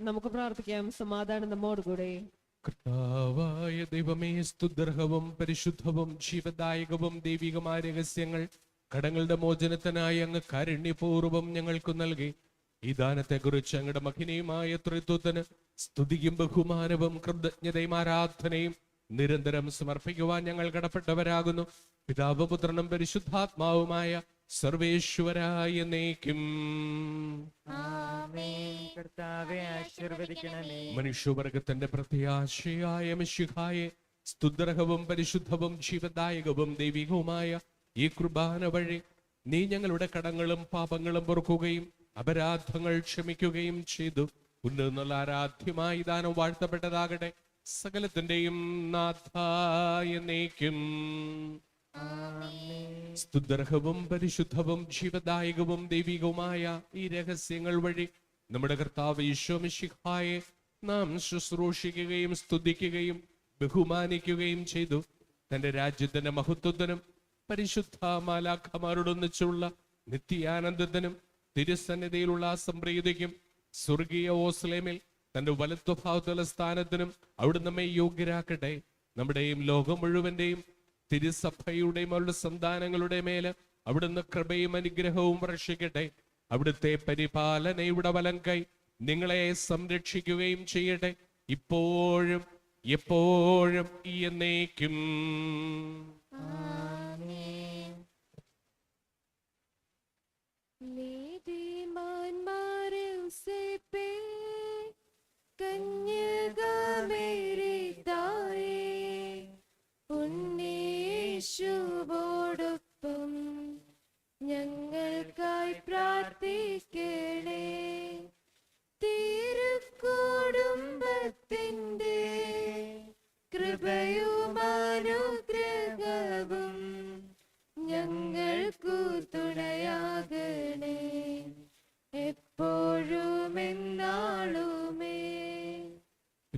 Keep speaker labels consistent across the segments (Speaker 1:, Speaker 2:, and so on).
Speaker 1: നമുക്ക് പ്രാർത്ഥിക്കാം. സമാധാനം നമ്മോടുകൂടെ.
Speaker 2: കർത്താവായ ദൈവമേ സ്തുദർഹവും പരിശുദ്ധവും ജീവദായകവും ദൈവികമായ രഹസ്യങ്ങൾ കടങ്ങളുടെ മോചനത്തിനായി അങ്ങ് കാരുണ്യപൂർവം ഞങ്ങൾക്ക് നൽകി. ഈ ദാനത്തെക്കുറിച്ച് അങ്ങയുടെ മഹിനീയമായ ത്രിത്വത്തിന് സ്തുതിയും ബഹുമാനവും കൃതജ്ഞതയും ആരാധനയും നിരന്തരം സമർപ്പിക്കുവാൻ ഞങ്ങൾ കടപ്പെട്ടവരാകുന്നു. പിതാവ് പുത്രനും പരിശുദ്ധാത്മാവുമായ സർവേശ്വരായ
Speaker 3: ആശീർവദിക്കണമേ.
Speaker 2: മനുഷ്യവർഗത്തിന്റെ പ്രത്യാശയായ മിശിഹായെ സ്തുദ്രഹവും പരിശുദ്ധവും ജീവദായകവും ദൈവികവുമായ ഈ കുർബാന വഴി നീ ഞങ്ങളുടെ കടങ്ങളും പാപങ്ങളും പൊറുക്കുകയും അപരാധങ്ങൾ ക്ഷമിക്കുകയും ചെയ്തു. ഉന്നതെന്നുള്ള ആരാധ്യമായി ദാനം വാഴ്ത്തപ്പെട്ടതാകട്ടെ. സകലത്തിന്റെയും നാഥായ നീക്കും. സ്തുദർഹവും പരിശുദ്ധവും ജീവദായകവും ദൈവികവുമായ ഈ രഹസ്യങ്ങൾ വഴി നമ്മുടെ കർത്താവ് ഈശോമിഷിഹായെ നാം ശുശ്രൂഷിക്കുകയും സ്തുതിക്കുകയും ബഹുമാനിക്കുകയും ചെയ്തു. തന്റെ രാജ്യത്തിന്റെ മഹത്വത്തിനും പരിശുദ്ധ മാലാഖമാരോടൊന്നിച്ചുള്ള നിത്യാനന്ദത്തിനും തിരുസന്നിധിയിലുള്ള സംപ്രീതിക്കും സ്വർഗീയ ഓസ്ലേമിൽ തന്റെ വലത്വഭാവത്തുള്ള സ്ഥാനത്തിനും അവിടെ നമ്മെ യോഗ്യരാക്കട്ടെ. നമ്മുടെയും ലോകം മുഴുവന്റെയും തിരുസഭയുടെയും അവരുടെ സന്താനങ്ങളുടെ മേൽ അവിടുന്ന് കൃപയും അനുഗ്രഹവും വർഷിക്കട്ടെ അവിടുത്തെ പരിപാലനയുടെ വലം കൈ നിങ്ങളെ സംരക്ഷിക്കുകയും ചെയ്യട്ടെ. ഇപ്പോഴും എപ്പോഴും എന്നേക്കും.
Speaker 1: നീതിമാന്മാരിൽ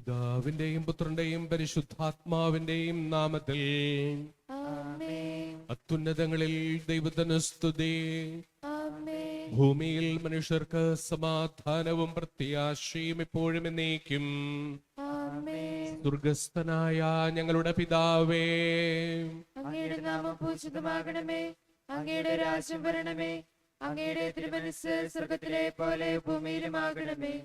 Speaker 2: പിതാവിന്റെയും പുത്രന്റെയും പരിശുദ്ധാത്മാവിന്റെയും നാമത്തിൽ. അത്യുന്നതങ്ങളിൽ ദൈവത്തിന് സ്തുതി. ഭൂമിയിൽ മനുഷ്യർക്ക് സമാധാനവും പ്രത്യാശയും ഇപ്പോഴും എന്നേക്കും. ദുർഗസ്ഥനായ ഞങ്ങളുടെ പിതാവേ.
Speaker 1: അങ്ങയുടെ നാമം പൂജിതമാകണമേ. അങ്ങയുടെ രാജ്യം വരണമേ. അങ്ങയുടെ തിരുമനസ് സ്വർഗത്തിലെ പോലെ ഭൂമിയിലുമാകണമേ.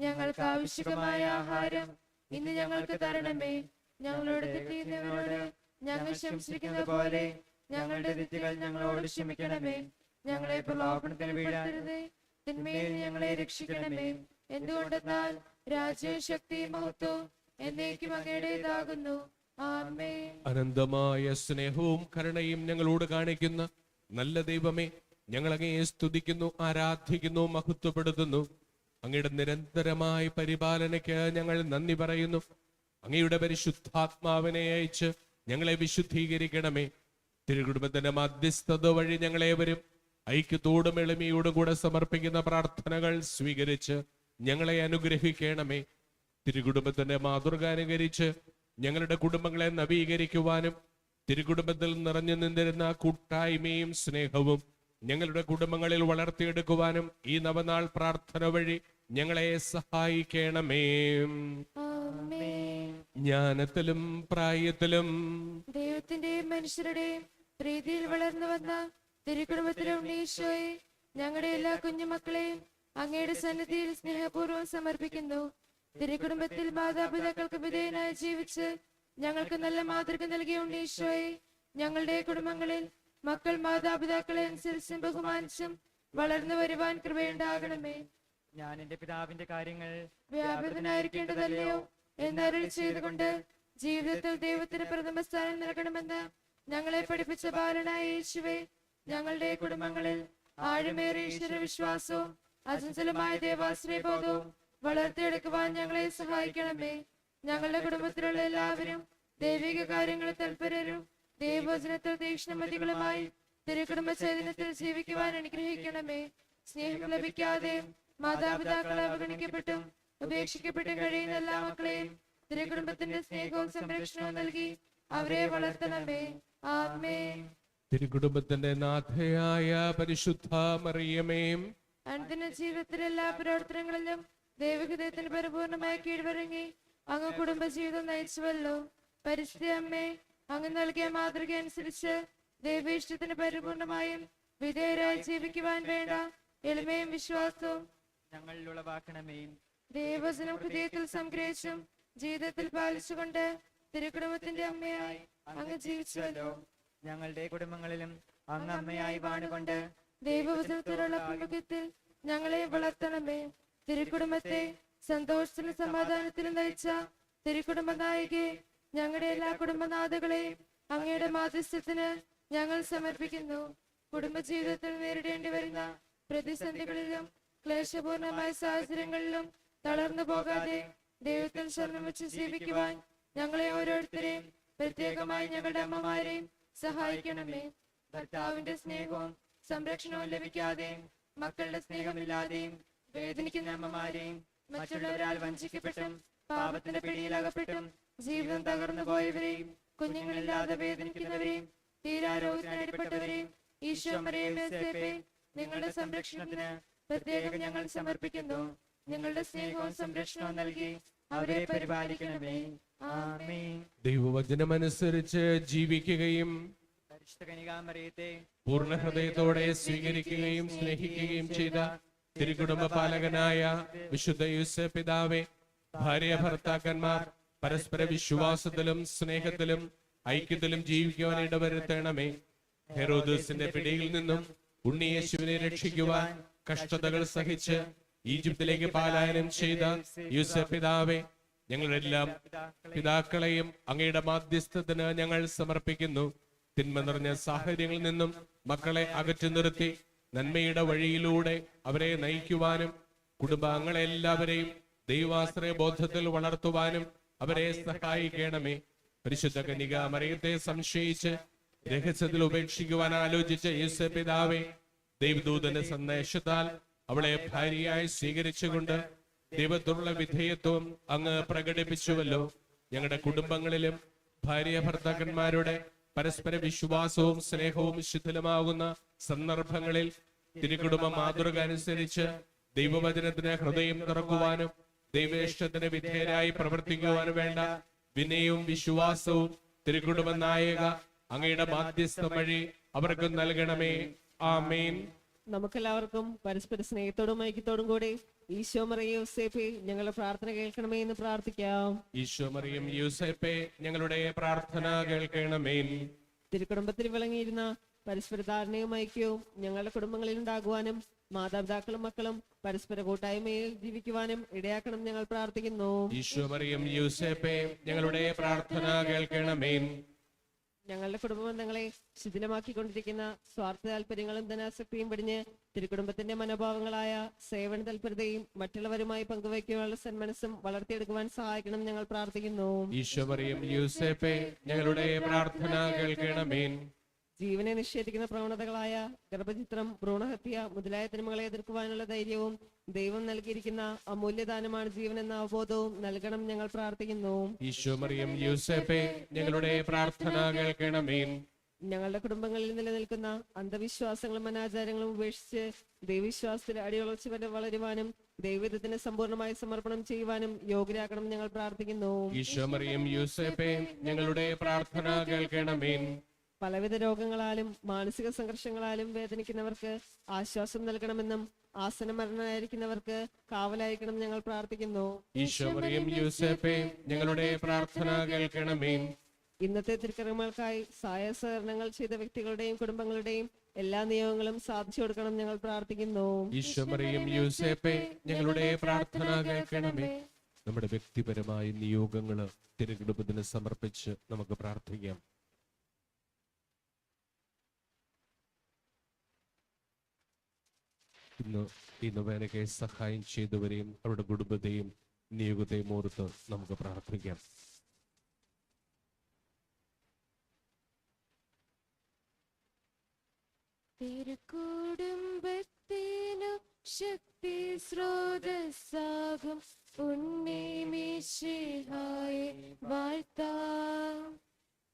Speaker 1: ഞങ്ങൾക്ക് ആവശ്യമായ ആഹാരം ഇന്ന് ഞങ്ങൾക്ക് തരണമേ. ഞങ്ങളോട് തെറ്റിയുന്നവരോട് ഞങ്ങൾ ശംസിക്കുന്ന പോലെ ഞങ്ങളുടെ തെറ്റുകൾ ഞങ്ങളോട് ക്ഷമിക്കണമേ. ഞങ്ങളെ പ്രലോഭനത്തിന് വീഴാതെ തിന്മയിൽ ഞങ്ങളെ രക്ഷിക്കണമേ. എന്തുകൊണ്ടെന്നാൽ രാജ്യ ശക്തി മഹത്വവും എന്നേക്കും അങ്ങയുടേതാകുന്നു. ആമേ
Speaker 2: അനന്തമായ സ്നേഹവും കരുണയും ഞങ്ങളോട് കാണിക്കുന്ന. നല്ല ദൈവമേ ഞങ്ങൾ അങ്ങയെ സ്തുതിക്കുന്നു ആരാധിക്കുന്നു മഹത്വപ്പെടുത്തുന്നു. അങ്ങയുടെ നിരന്തരമായ പരിപാലനയ്ക്ക് ഞങ്ങൾ നന്ദി പറയുന്നു. അങ്ങയുടെ പരിശുദ്ധാത്മാവിനെ അയച്ച് ഞങ്ങളെ വിശുദ്ധീകരിക്കണമേ. തിരുകുടുംബത്തിന്റെ മധ്യസ്ഥത വഴി ഞങ്ങളേവരും ഐക്യത്തോടും എളിമയോടും കൂടെ സമർപ്പിക്കുന്ന പ്രാർത്ഥനകൾ സ്വീകരിച്ച് ഞങ്ങളെ അനുഗ്രഹിക്കണമേ. തിരുകുടുംബത്തിന്റെ മാതൃക അനുകരിച്ച് ഞങ്ങളുടെ കുടുംബങ്ങളെ നവീകരിക്കുവാനും തിരുകുടുംബത്തിൽ നിറഞ്ഞു നിന്നിരുന്ന കൂട്ടായ്മയും സ്നേഹവും ഞങ്ങളുടെ കുടുംബങ്ങളിൽ വളർത്തിയെടുക്കുവാനും ഈ നവനാൾ പ്രാർത്ഥന വഴി ഞങ്ങളെ സഹായിക്കണമേ. ജ്ഞാനത്തിലും പ്രായത്തിലും
Speaker 1: ദൈവത്തിന്റെയും മനുഷ്യരുടെയും പ്രീതിയിൽ വളർന്നു വന്ന തിരുക്കുടുംബത്തിലെ ഉണ്ണീശോയെ ഞങ്ങളുടെ എല്ലാ കുഞ്ഞുമക്കളെയും അങ്ങയുടെ സന്നിധിയിൽ സ്നേഹപൂർവം സമർപ്പിക്കുന്നു. തിരുക്കുടുംബത്തിൽ മാതാപിതാക്കൾക്ക് വിധേയനായി ജീവിച്ച് ഞങ്ങൾക്ക് നല്ല മാതൃക നൽകിയ ഉണ്ണീശോയെ ഞങ്ങളുടെ കുടുംബങ്ങളിൽ മക്കൾ മാതാപിതാക്കളെ അനുസരിച്ചും ബഹുമാനിച്ചും വളർന്നു വരുവാൻ കൃപയുണ്ടാകണമേ.
Speaker 3: ഞാൻ എന്റെ പിതാവിന്റെ കാര്യങ്ങൾ
Speaker 1: വ്യാപൃതനായിരിക്കേണ്ടതല്ലയോ എന്നരുൾ ചെയ്തുകൊണ്ട് ജീവിതത്തിൽ ദൈവത്തിന് പ്രഥമ സ്ഥാനം നൽകണമെന്ന് ഞങ്ങളെ പഠിപ്പിച്ച ബാലനായ യേശുവെ ഞങ്ങളുടെ കുടുംബങ്ങളിൽ ആഴമേറിയ ഈശ്വര വിശ്വാസവും അചഞ്ചലമായ ദേവാശ്രയബോധവും വളർത്തിയെടുക്കുവാൻ ഞങ്ങളെ സഹായിക്കണമേ. ഞങ്ങളുടെ കുടുംബത്തിലുള്ള എല്ലാവരും ദൈവിക കാര്യങ്ങളിൽ തൽപരരും ദൈവവചനത്തിൽ തീക്ഷ്ണമതികളുമായി തിരുക്കുടുംബ ചൈതന്യത്തിൽ ജീവിക്കുവാൻ അനുഗ്രഹിക്കണമേ. സ്നേഹം ലഭിക്കാതെ മാതാപിതാക്കളെ അവഗണിക്കപ്പെട്ടും ഉപേക്ഷിക്കപ്പെട്ടും കഴിയുന്ന എല്ലാ മക്കളെയും തിരുക്കുടുംബത്തിന്റെ സ്നേഹവും സംരക്ഷണവും നൽകി അവരെ വളർത്തണമേ. ആമേ
Speaker 2: തിരുകുടുംബത്തിന്റെ നാഥയായ പരിശുദ്ധ മറിയമേയും
Speaker 1: അനുദിന ജീവിതത്തിലെ എല്ലാ പ്രവർത്തനങ്ങളിലും ദൈവഹൃദയത്തിന് പരിപൂർണമായി കീഴ്വഴങ്ങി അങ്ങ് കുടുംബജീവിതം നയിച്ചുവല്ലോ. പരിശുദ്ധ അമ്മേ അങ്ങ് നൽകിയ മാതൃക അനുസരിച്ച് ദൈവേഷ്ടത്തിന് പരിപൂർണമായും വിധേയരായി ജീവിക്കുവാൻ വേണ്ട എളിമയും വിശ്വാസവും
Speaker 3: ഞങ്ങളിൽ ഉളവാക്കണമേ
Speaker 1: ദൈവവചനം ഹൃദയത്തിൽ സംഗ്രഹിച്ചും ജീവിതത്തിൽ പാലിച്ചുകൊണ്ട് തിരുക്കുടുംബത്തിന്റെ അമ്മയായി അങ്ങ് ജീവിച്ചുവല്ലോ.
Speaker 3: ഞങ്ങളുടെ കുടുംബങ്ങളിലും അങ്ങ് അമ്മയായി വാണുകൊണ്ട്
Speaker 1: ദൈവവചനത്തിലുള്ള പ്രമുഖത്തിൽ ഞങ്ങളെ വളർത്തണമേ. തിരുക്കുടുംബത്തെ സന്തോഷത്തിലും സമാധാനത്തിലും നയിച്ച തിരുക്കുടുംബ നായികെ ഞങ്ങളുടെ എല്ലാ കുടുംബനാഥകളെയും അങ്ങയുടെ മാധ്യസ്ഥത്തിന് ഞങ്ങൾ സമർപ്പിക്കുന്നു. കുടുംബജീവിതത്തിൽ നേരിടേണ്ടി വരുന്ന പ്രതിസന്ധികളിലും ക്ലേശപൂർണമായ സാഹചര്യങ്ങളിലും തളർന്നു പോകാതെ ദൈവത്തിൽ ശരണം വെച്ച് ജീവിക്കുവാൻ ഞങ്ങളെ ഓരോരുത്തരെയും പ്രത്യേകമായി ഞങ്ങളുടെ അമ്മമാരെയും സഹായിക്കണമേ. ഭർത്താവിന്റെ സ്നേഹവും സംരക്ഷണവും ലഭിക്കാതെയും മക്കളുടെ സ്നേഹമില്ലാതെയും വേദനിക്കുന്ന അമ്മമാരെയും മറ്റുള്ളവരാൽ വഞ്ചിക്കപ്പെട്ടും പാപത്തിന്റെ പിടിയിലകപ്പെട്ടും ജീവിതം തകർന്നു പോയവരെയും കുഞ്ഞുങ്ങളില്ലാതെ വേദനിക്കുന്നവരെയും തീരാരോഗത്തിനടിപ്പെട്ടവരെയും ഈശോമരെയും നിങ്ങളുടെ സംരക്ഷണത്തിന് പ്രത്യേകം ഞങ്ങൾ സമർപ്പിക്കുന്നു. ഞങ്ങളുടെ സ്നേഹവും സംരക്ഷണവും നൽകി അവരെ പരിപാലിക്കണമേ. ആമേൻ.
Speaker 2: ദൈവവചനമനുസരിച്ച് ജീവിക്കുകയും പൂർണ ഹൃദയത്തോടെ സ്വീകരിക്കുകയും സ്നേഹിക്കുകയും ചെയ്ത തിരുകുടുംബ പാലകനായ വിശുദ്ധ യൂസ പിതാവെ ഭാര്യ ഭർത്താക്കന്മാർ പരസ്പര വിശ്വാസത്തിലും സ്നേഹത്തിലും ഐക്യത്തിലും ജീവിക്കുവാൻ ഇടവരുത്തണമേ. ഹെറോദൂസിന്റെ പിടിയിൽ നിന്നും ഉണ്ണിയേശുവിനെ രക്ഷിക്കുവാൻ കഷ്ടതകൾ സഹിച്ച് ഈജിപ്തിലേക്ക് പാലായനം ചെയ്ത യൂസഫ് പിതാവെ ഞങ്ങളെല്ലാം പിതാക്കളെയും അങ്ങയുടെ മാധ്യസ്ഥത്തിന് ഞങ്ങൾ സമർപ്പിക്കുന്നു. തിന്മ നിറഞ്ഞ സാഹചര്യങ്ങളിൽ നിന്നും മക്കളെ അകറ്റി നിർത്തി നന്മയുടെ വഴിയിലൂടെ അവരെ നയിക്കുവാനും കുടുംബാംഗങ്ങളെല്ലാവരെയും ദൈവാശ്രയ ബോധത്തിൽ വളർത്തുവാനും അവരെ സഹായിക്കണമേ. പരിശുദ്ധ കനിക മറിയത്തെ സംശയിച്ച് രഹസ്യത്തിൽ ഉപേക്ഷിക്കുവാൻ ആലോചിച്ച യേശു പിതാവെ ദൈവദൂതന്റെ സന്ദേശത്താൽ അവളെ ഭാര്യയായി സ്വീകരിച്ചുകൊണ്ട് ദൈവത്തോടുള്ള വിധേയത്വം അങ്ങ് പ്രകടിപ്പിച്ചുവല്ലോ. ഞങ്ങളുടെ കുടുംബങ്ങളിലും ഭാര്യ ഭർത്താക്കന്മാരുടെ പരസ്പര വിശ്വാസവും സ്നേഹവും ശിഥിലമാകുന്ന സന്ദർഭങ്ങളിൽ തിരുകുടുംബ മാതൃക അനുസരിച്ച് ദൈവവചനത്തിന് ഹൃദയം തുറക്കുവാനും ദൈവേഷ്ടത്തിന് വിധേയരായി പ്രവർത്തിക്കുവാനും വേണ്ട വിനയവും വിശ്വാസവും തിരുകുടുംബ നായക അങ്ങയുടെ മാധ്യസ്ഥ വഴി അവർക്ക് നൽകണമേ. ആമേൻ.
Speaker 4: നമുക്കെല്ലാവർക്കും പരസ്പര സ്നേഹത്തോടും ഐക്യത്തോടും കൂടി ഈശോ മറിയ യോസേപ്പെ ഞങ്ങളുടെ പ്രാർത്ഥന കേൾക്കണമേ എന്ന് പ്രാർത്ഥിക്കാം.
Speaker 2: ഈശോ മറിയം യൂസേപ്പെ ഞങ്ങളുടെ പ്രാർത്ഥന കേൾക്കണമേ.
Speaker 4: തിരുക്കുടുംബത്തിൽ വിളങ്ങിയിരുന്ന പരസ്പര ധാരണയും ഐക്യവും ഞങ്ങളുടെ കുടുംബങ്ങളിൽ ഉണ്ടാകുവാനും മാതാപിതാക്കളും മക്കളും പരസ്പര കൂട്ടായ്മയിൽ ജീവിക്കുവാനും ഇടയാക്കണം ഞങ്ങൾ പ്രാർത്ഥിക്കുന്നു.
Speaker 2: ഈശോ മറിയം യൂസേപ്പെ ഞങ്ങളുടെ പ്രാർത്ഥന കേൾക്കണമേ.
Speaker 4: ഞങ്ങളുടെ കുടുംബ ബന്ധങ്ങളെ ശിഥിലമാക്കിക്കൊണ്ടിരിക്കുന്ന സ്വാർത്ഥ താല്പര്യങ്ങളും ധനാസക്തിയും പിടിഞ്ഞ് തിരുക്കുടുംബത്തിന്റെ മനോഭാവങ്ങളായ സേവന തൽപരതയും മറ്റുള്ളവരുമായി പങ്കുവയ്ക്കാനുള്ള സന്മനസ്സും വളർത്തിയെടുക്കുവാൻ സഹായിക്കണം ഞങ്ങൾ പ്രാർത്ഥിക്കുന്നു.
Speaker 2: ഈശോ മറിയം യൂസേപ്പെ ഞങ്ങളുടെ പ്രാർത്ഥന കേൾക്കണമേ.
Speaker 4: ജീവനെ നിഷേധിക്കുന്ന പ്രവണതകളായ ഗർഭചിത്രം ഭ്രൂണഹത്യ മുതലായ തിന്മകളെ എതിർക്കുവാനുള്ള ധൈര്യവും ദൈവം നൽകിയിരിക്കുന്ന അമൂല്യദാനമാണ് ജീവൻ എന്ന അവബോധവും നൽകണം ഞങ്ങൾ പ്രാർത്ഥിക്കുന്നു.
Speaker 2: ഞങ്ങളുടെ പ്രാർത്ഥന കേൾക്കണമേ.
Speaker 4: ഞങ്ങളുടെ കുടുംബങ്ങളിൽ നിലനിൽക്കുന്ന അന്ധവിശ്വാസങ്ങളും അനാചാരങ്ങളും ഉപേക്ഷിച്ച് ദൈവവിശ്വാസത്തിൽ അടിയുളച്ച് വരെ വളരുവാനും ദൈവത്തിന് സമ്പൂർണമായി സമർപ്പണം ചെയ്യുവാനും യോഗ്യരാക്കണം ഞങ്ങൾ പ്രാർത്ഥിക്കുന്നു.
Speaker 2: ഞങ്ങളുടെ പ്രാർത്ഥന കേൾക്കണമേ.
Speaker 4: പലവിധ രോഗങ്ങളാലും മാനസിക സംഘർഷങ്ങളാലും വേദനിക്കുന്നവർക്ക് ആശ്വാസം നൽകണമെന്നും ആസന മരണമായിരിക്കുന്നവർക്ക് കാവലായിരിക്കണം ഞങ്ങൾ പ്രാർത്ഥിക്കുന്നു.
Speaker 2: ഈശോ മറിയം യൂസേപ്പെ ഞങ്ങളുടെ പ്രാർത്ഥന കേൾക്കണമേ.
Speaker 4: ഇന്നത്തെ തിരുക്കർമ്മങ്ങൾക്കായി സഹായ സഹകരണങ്ങൾ ചെയ്ത വ്യക്തികളുടെയും കുടുംബങ്ങളുടെയും എല്ലാ നിയമങ്ങളും സാധിച്ചു കൊടുക്കണം ഞങ്ങൾ പ്രാർത്ഥിക്കുന്നു.
Speaker 2: ഈശോ മറിയം യൂസേപ്പെ ഞങ്ങളുടെ പ്രാർത്ഥന കേൾക്കണമേ. നമ്മുടെ വ്യക്തിപരമായ നിയോഗങ്ങൾ തിരുകുടുംബത്തിന് സമർപ്പിച്ച് നമുക്ക് പ്രാർത്ഥിക്കാം. ഇന്ന് ഈ നൊവേനയ്ക്ക് സഹായം ചെയ്തവരെയും അവരുടെ കുടുംബത്തെയും നിയോഗത്തെയും ഓർത്ത് നമുക്ക് പ്രാർത്ഥിക്കാം.
Speaker 1: തിരുക്കുടുംബത്തിനു ശക്തി സ്രോതസ്സാകും. ഉണ്ണിമിഷിഹായ വാഴ്ത്താം.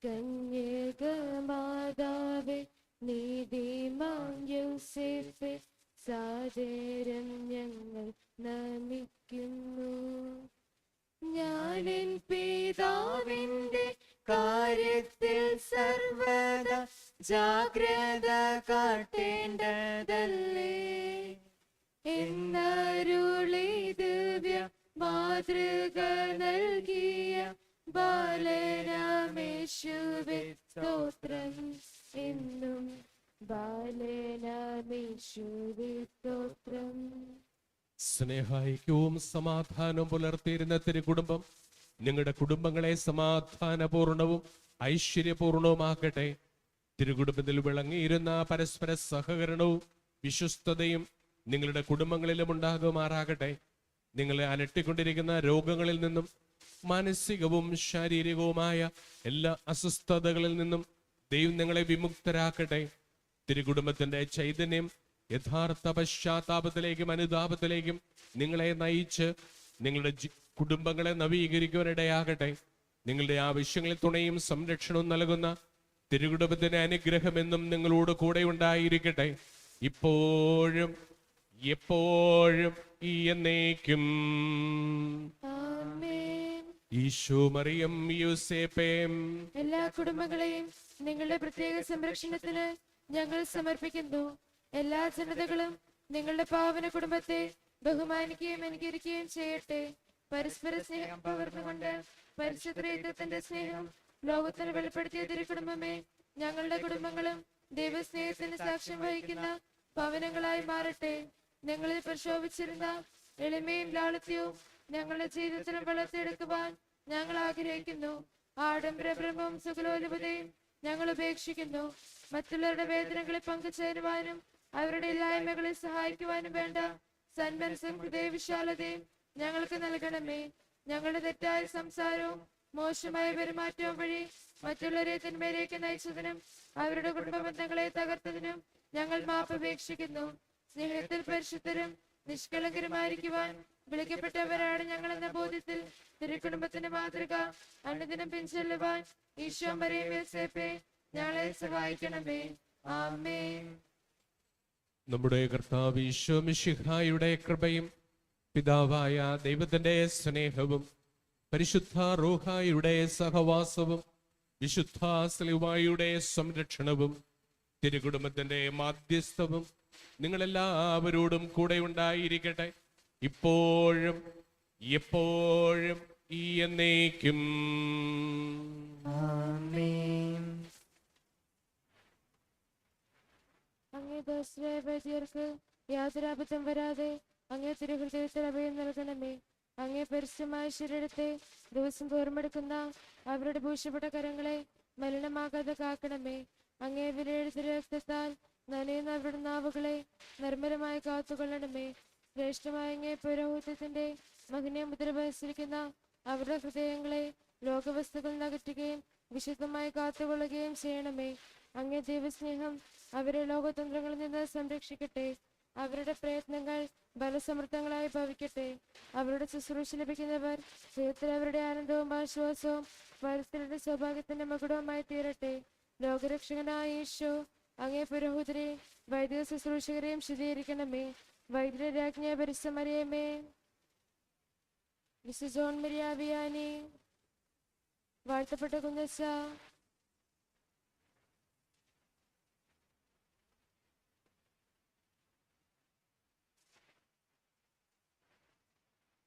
Speaker 1: കന്യക നീതി നീതിമാൻ യോസേഫേ സാചേരം ഞങ്ങൾ നമിക്കുന്നു. ഞാനിൻ പിതാവിന്റെ കാര്യത്തിൽ സർവദ ജാഗ്രത കാട്ടേണ്ടതല്ലേ? എന്നരുളി ദിവ്യ മാതൃക നൽകിയ ബാലനാമേശുവെ സ്തോത്രം എന്നും
Speaker 2: സ്നേഹായിക്യവും സമാധാനവും പുലർത്തിയിരുന്ന തിരു കുടുംബം നിങ്ങളുടെ കുടുംബങ്ങളെ സമാധാനപൂർണവും ഐശ്വര്യപൂർണവുമാക്കട്ടെ തിരുകുടുംബത്തിൽ വിളങ്ങിയിരുന്ന പരസ്പര സഹകരണവും വിശ്വസ്തതയും നിങ്ങളുടെ കുടുംബങ്ങളിലും ഉണ്ടാകുമാറാകട്ടെ. നിങ്ങളെ അലട്ടിക്കൊണ്ടിരിക്കുന്ന രോഗങ്ങളിൽ നിന്നും മാനസികവും ശാരീരികവുമായ എല്ലാ അസ്വസ്ഥതകളിൽ നിന്നും ദൈവം നിങ്ങളെ വിമുക്തരാക്കട്ടെ. തിരുകുടുംബത്തിന്റെ ചൈതന്യം യഥാർത്ഥ പശ്ചാത്താപത്തിലേക്കും അനുതാപത്തിലേക്കും നിങ്ങളെ നയിച്ച് നിങ്ങളുടെ കുടുംബങ്ങളെ നവീകരിക്കുവാനിടയാകട്ടെ. നിങ്ങളുടെ ആവശ്യങ്ങളിൽ തുണയും സംരക്ഷണവും നൽകുന്ന തിരുകുടുംബത്തിന്റെ അനുഗ്രഹമെന്നും നിങ്ങളോട് കൂടെ ഉണ്ടായിരിക്കട്ടെ. ഇപ്പോഴും എപ്പോഴും ഈ എന്നേക്കും.
Speaker 1: ആമേൻ.
Speaker 2: ഈശോ മറിയം യൂസേപ്പേം.
Speaker 1: എല്ലാ കുടുംബങ്ങളെയും നിങ്ങളുടെ പ്രത്യേക സംരക്ഷണത്തിന് ഞങ്ങൾ സമർപ്പിക്കുന്നു. എല്ലാ ജനതകളും നിങ്ങളുടെ പാവന കുടുംബത്തെ ബഹുമാനിക്കുകയും അനുകരിക്കുകയും ചെയ്യട്ടെ. പരസ്പര സ്നേഹം പകർന്നുകൊണ്ട് പരിശുദ്ധത്തിന്റെ സ്നേഹം ലോകത്തിന് വെളിപ്പെടുത്തിയ തിരുകുടുംബമേ ഞങ്ങളുടെ കുടുംബങ്ങളും ദൈവസ്നേഹത്തിന് സാക്ഷ്യം വഹിക്കുന്ന ഭവനങ്ങളായി മാറട്ടെ. ഞങ്ങളിൽ പ്രക്ഷോഭിച്ചിരുന്ന എളിമയും ലാളിത്യവും ഞങ്ങളുടെ ജീവിതത്തിലും വളർത്തിയെടുക്കുവാൻ ഞങ്ങൾ ആഗ്രഹിക്കുന്നു. ആഡംബര ബ്രഹ്മവും സുഖലോലുപതയും ഞങ്ങൾ ഉപേക്ഷിക്കുന്നു മറ്റുള്ളവരുടെ വേദനകളെ പങ്കുചേരുവാനും അവരുടെ ഇല്ലായ്മകളെ സഹായിക്കുവാനും വേണ്ട സന്മനസും ഹൃദയവിശാലതയും ഞങ്ങൾക്ക് നൽകണമേ. ഞങ്ങളുടെ തെറ്റായ സംസാരവും മോശമായ പെരുമാറ്റവും വഴി മറ്റുള്ളവരെ തിന്മയിലേക്ക് നയിച്ചതിനും അവരുടെ കുടുംബ ബന്ധങ്ങളെ തകർത്തതിനും ഞങ്ങൾ മാപ്പപേക്ഷിക്കുന്നു സ്നേഹത്തിൽ പരിശുദ്ധരും നിഷ്കളങ്കരുമായിരിക്കുവാൻ വിളിക്കപ്പെട്ടവരാണ് ഞങ്ങൾ തിരുക്കുടുംബത്തിന്റെ മാതൃക അനുദിനം പിൻചൊല്ലുവാൻ ഈശോ ഞങ്ങളെ സഹായിക്കണമേ. ആമേ
Speaker 2: നമ്മുടെ കർത്താവ് ഈശോ കൃപയും പിതാവായ ദൈവത്തിന്റെ സ്നേഹവും പരിശുദ്ധ റൂഹായുടെ സഹവാസവും വിശുദ്ധ സ്ലിവായുടെ സംരക്ഷണവും തിരുകുടുംബത്തിന്റെ മാധ്യസ്ഥവും നിങ്ങളെല്ലാവരോടും കൂടെ ഉണ്ടായിരിക്കട്ടെ. ഇപ്പോഴും എപ്പോഴും ഈ എന്നേക്കും
Speaker 1: അങ്ങേ ദാസരായർക്ക് യാതൊരു വരാതെ അങ്ങേ തിരുഹൃദയത്തിൽ അഭയം നൽകണമേ. അങ്ങേ പരിശുദ്ധമായ ശരീരത്തെ ദിവസം തോർമെടുക്കുന്ന അവരുടെ ഭൂഷപ്പെട്ട കരങ്ങളെ മലിനമാകാതെ കാക്കണമേ. അങ്ങേ വിലയെഴുത്ത രക്തത്താൽ നനയുന്ന അവരുടെ നാവുകളെ നിർമ്മലമായി കാത്തുകൊള്ളണമേ. ശ്രേഷ്ഠമായ അങ്ങേ പുരോഹിതത്തിന്റെ മകനെ മുദ്ര അവരുടെ ഹൃദയങ്ങളെ ലോകവസ്തുക്കൾ നകറ്റുകയും വിശുദ്ധമായി കാത്തുകൊള്ളുകയും ചെയ്യണമേ. അങ്ങേ ദൈവസ്നേഹം അവരെ ലോകതന്ത്രങ്ങളിൽ നിന്ന് സംരക്ഷിക്കട്ടെ. അവരുടെ പ്രയത്നങ്ങൾ ബലസമൃദ്ധങ്ങളായി ഭവിക്കട്ടെ. അവരുടെ ശുശ്രൂഷ ലഭിക്കുന്നവർ ജീവിതത്തിൽ അവരുടെ ആനന്ദവും ആശ്വാസവും പരസ്പരരുടെ സൗഭാഗ്യത്തിന്റെ മകുടവുമായി തീരട്ടെ. ലോകരക്ഷകനായ യേശു അങ്ങേ പുരോഹിതരെയും വൈദിക ശുശ്രൂഷകരെയും ശുദ്ധീകരിക്കണമേ. വൈദ്യുത രാജ്ഞ മിസ് ജോൺ വാഴ്ത്തപ്പെട്ട കുന്നച്ച